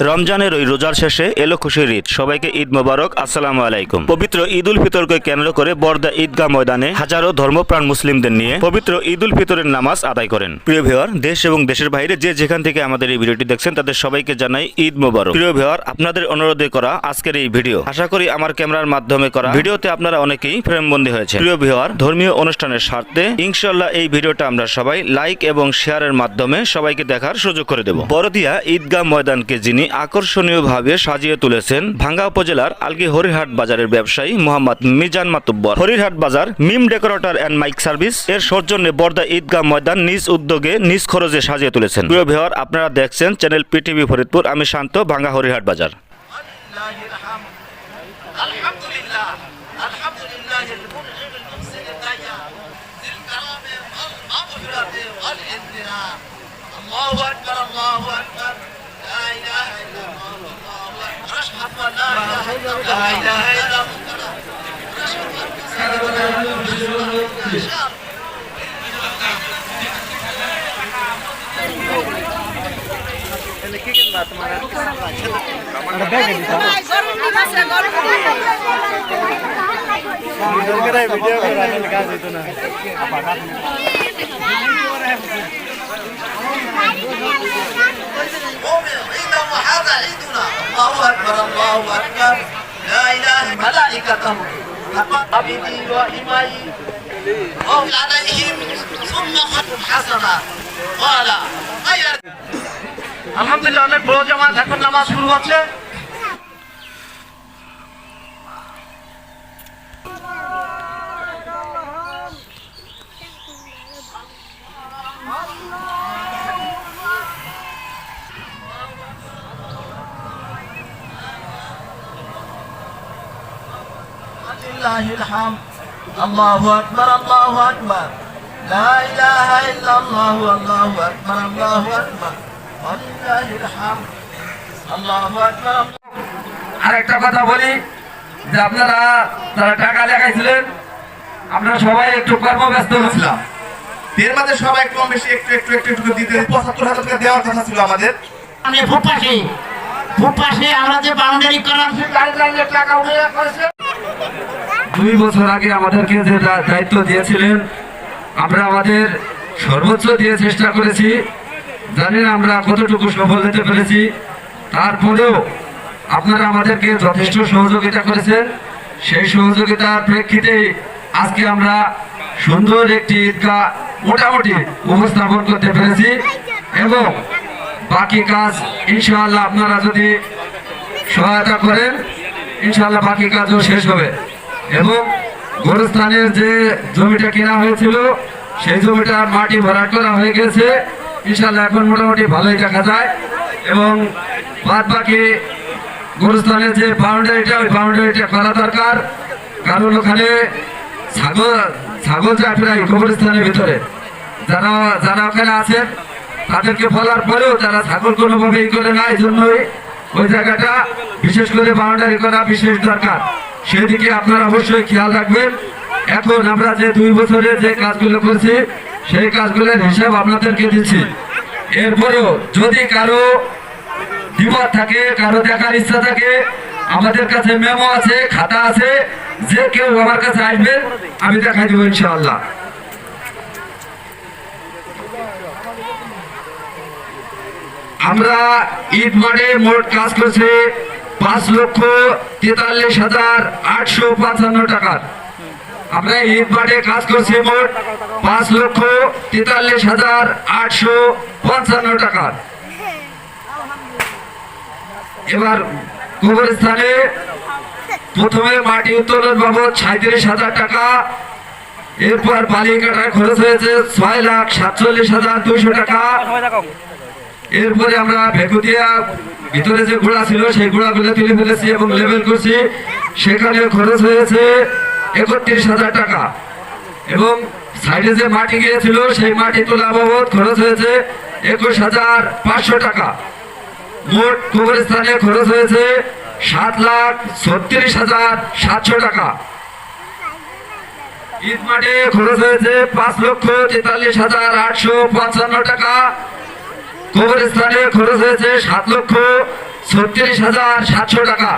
রমজানের ওই রোজার শেষে এলো খুশির ঈদ। সবাইকে ঈদ মোবারক। আসসালামু আলাইকুম। পবিত্র ঈদ উল ফিতরকে কেন্দ্র করে বর্দা ঈদগাহ ময়দানে হাজারো ধর্মপ্রাণ মুসলিমদের নিয়ে পবিত্র ঈদ উল ফিতরের নামাজ আদায় করেন। প্রিয় ভিওয়ার দেশ এবং দেশের বাইরে যে যেখান থেকে আমাদের এই ভিডিওটি দেখছেন, তাদের সবাইকে জানাই ঈদ মোবারক। প্রিয় ভিওয়ার আপনাদের অনুরোধে করা আজকের এই ভিডিও। আশা করি আমার ক্যামেরার মাধ্যমে করা। ভিডিওতে আপনারা অনেকেই প্রেমবন্দী হয়েছে প্রিয় ভিওয়ার ধর্মীয় অনুষ্ঠানের স্বার্থে ইনশাল্লাহ এই ভিডিওটা আমরা সবাই লাইক এবং শেয়ারের মাধ্যমে সবাইকে দেখার সুযোগ করে দেব। বড়দিয়া ঈদগাহ ময়দানকে যিনি আকর্ষণীয়ভাবে সাজিয়ে তুলেছেন ভাঙ্গা উপজেলার আলগি হরিহাট বাজারের ব্যবসায়ী Mohammad Mizan Matubbar. Harihat Bazar Mim decorator and mic service. এর সৌজন্যে বর্দা ঈদগাহ ময়দান নিজ উদ্যোগে, নিজ খরচে সাজিয়ে তুলেছেন। প্রিয় ভেওয়ার আপনারা দেখছেন চ্যানেল পিটিভি ফরিদপুর। আমি শান্ত, ভাঙ্গা হরিহাট বাজার। ভিডিও করে الله اشهد ان سيدنا محمد رسول الله قوم عيدا وهذا عيدنا الله اكبر الله اكبر لا اله ملائكته حق عبدي وامائي قول عليهم ثم خطب حسنا قال غير আলহামদুলিল্লাহ অনেক বড় জামাত এখন নামাজ শুরু হচ্ছে لله الحمد الله أكبر الله أكبر لا إله إلا الله الله أكبر الله أكبر ولله الحمد الله أكبر আরেকটা কথা বলি যে আপনারা যারা টাকা লেখাইছিলেন আপনারা সবাই একটু কর্মব্যস্ত ছিলাম এর মাঝে সবাই কম বেশি একটু একটু একটু একটু দিতে পঁচাত্তর হাজার টাকা দেওয়ার কথা ছিল আমাদের আমি ফুটপাশে ফুটপাশে আমরা যে বাউন্ডারি করার গাইডলাইনের টাকা উঠে করেছে দুই বছর আগে আমাদেরকে যে দায়িত্ব দিয়েছিলেন, আমরা আমাদের সর্বোচ্চ দিয়ে চেষ্টা করেছি। জানি না আমরা কতটুকু সফল হতে পেরেছি। তারপরেও আপনারা আমাদেরকে যথেষ্ট সহযোগিতা করেছেন। সেই সহযোগিতার প্রেক্ষিতেই আজকে আমরা সুন্দর একটি ঈদগাহ মোটামুটি উপস্থাপন করতে পেরেছি এবং বাকি কাজ ইনশাআল্লাহ আপনারা যদি সহায়তা করেন, ইনশাআল্লাহ বাকি কাজও শেষ হবে। এবং গোরস্থানের যে জমিটা কেনা হয়েছিল, সেই জমিটা মাটি ভরাট করা হয়ে গেছে। ইনশাআল্লাহ এখন মোটামুটি ভালোই দেখা যায়। এবং বাদ বাকি গোরস্থানের যে বাউন্ডারিটা ওই বাউন্ডারিটা করা দরকার। কারণ ওখানে ছাগল ছাগল যায় প্রায় কবরস্থানের ভিতরে। যারা যারা ওখানে আছেন, তাদেরকে বলার পরেও তারা ছাগল কোনোভাবে ই করে না, এই জন্যই ওই জায়গাটা বিশেষ করে বাউন্ডারি করা বিশেষ দরকার। সেদিকে আপনারা অবশ্যই খেয়াল রাখবেন। এখন আমরা যে দুই বছরে যে কাজগুলো করছি, সেই কাজগুলোর হিসাব আপনাদেরকে দিচ্ছি। এরপরেও যদি কারও বিপদ থাকে, কারও দেখার ইচ্ছা থাকে, আমাদের কাছে মেমো আছে, খাতা আছে, যে কেউ আমার কাছে আসবে আমি দেখাই দেবো ইনশাআল্লাহ। আমরা ঈদ মাঠে মোট কাজ করছে পাঁচ লক্ষ তেতাল্লিশ হাজার আটশো পঞ্চান্ন টাকার আমরা ঈদ মাঠে কাজ করছি মোট পাঁচ লক্ষ তেতাল্লিশ হাজার আটশো পঞ্চান্ন টাকার এবার কবরস্থানে প্রথমে মাটি উত্তোলন বাবদ সাঁত্রিশ হাজার টাকা। এরপর বালি খরচ হয়েছে ছয় লাখ সাতচল্লিশ হাজার দুইশো টাকা। এরপরে আমরা ভেকুতিয়া ভিতরে যে ঘোড়া ছিল, সেই ঘোড়াগুলো তুলে ফেলেছি এবং লেবেল করছি। সেখানে খরচ হয়েছে একত্রিশ হাজার টাকা। এবং সাইডে যে মাটি গিয়েছিল, সেই মাটি তোলা বাবদ খরচ হয়েছে একুশ হাজার পাঁচশো টাকা। মোট কবরস্থানে খরচ হয়েছে সাত লাখ ছত্রিশ হাজার সাতশো টাকা। ঈদ মাঠে খরচ হয়েছে পাঁচ লক্ষ তেতাল্লিশ হাজার আটশো পঞ্চান্ন টাকা। কবরস্থানে খরচ হয়েছে সাত লক্ষ ছত্রিশ হাজার সাতশো টাকা।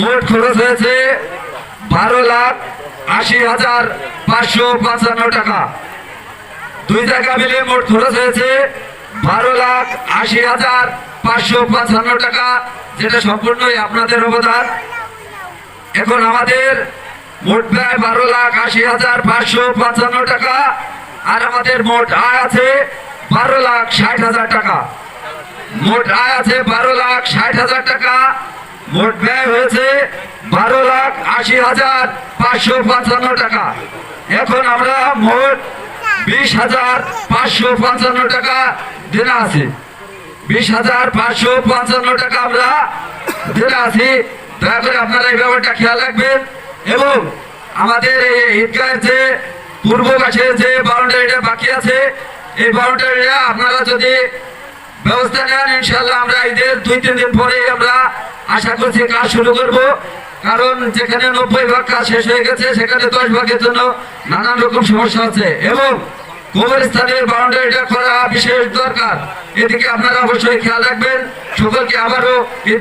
মোট খরচ হয়েছে বারো লাখ আশি হাজার পাঁচশো পঞ্চান্ন টাকা। দুই জায়গা মিলে মোট খরচ হয়েছে বারো লাখ আশি হাজার পাঁচশো পঞ্চান্ন টাকা, যেটা সম্পূর্ণই আপনাদের অবদান। এখন আমাদের মোট ব্যয় বারো লাখ আশি হাজার পাঁচশো পঞ্চান্ন টাকা, আর আমাদের মোট আয় আছে বারো লাখ ষাট হাজার টাকা। মোট আয় আছে বারো লাখ ষাট হাজার টাকা। মোট ব্যয় হয়েছে বারো লাখ আশি হাজার পাঁচশো পঞ্চান্ন টাকা। এখন আমরা মোট বিশ হাজার পাঁচশো পঞ্চান্ন টাকা দেনা আছে। বিশ হাজার পাঁচশো পঞ্চান্ন টাকা আমরা দেনা আছি। দয়া করে আপনারা এই ব্যাপারটা খেয়াল রাখবেন। এবং আমাদের এই ঈদগাহের যে পূর্ব পাশে যে বাউন্ডারিটা বাকি আছে এই বাউন্ডারিটা আপনারা যদি ব্যবস্থা নেন ইনশাল্লাহ আমরা ঈদের দুই, তিন দিন পরে আমরা আশা করছি কাজ শুরু করব। কারণ যেখানে নব্বই ভাগ কাজ শেষ হয়ে গেছে, সেখানে দশ ভাগের জন্য নানান রকম সমস্যা হচ্ছে এবং কবরস্থানের বাউন্ডারিটা করা বিশেষ দরকার। এদিকে আপনারা অবশ্যই খেয়াল রাখবেন। সকলকে আবারও ঈদ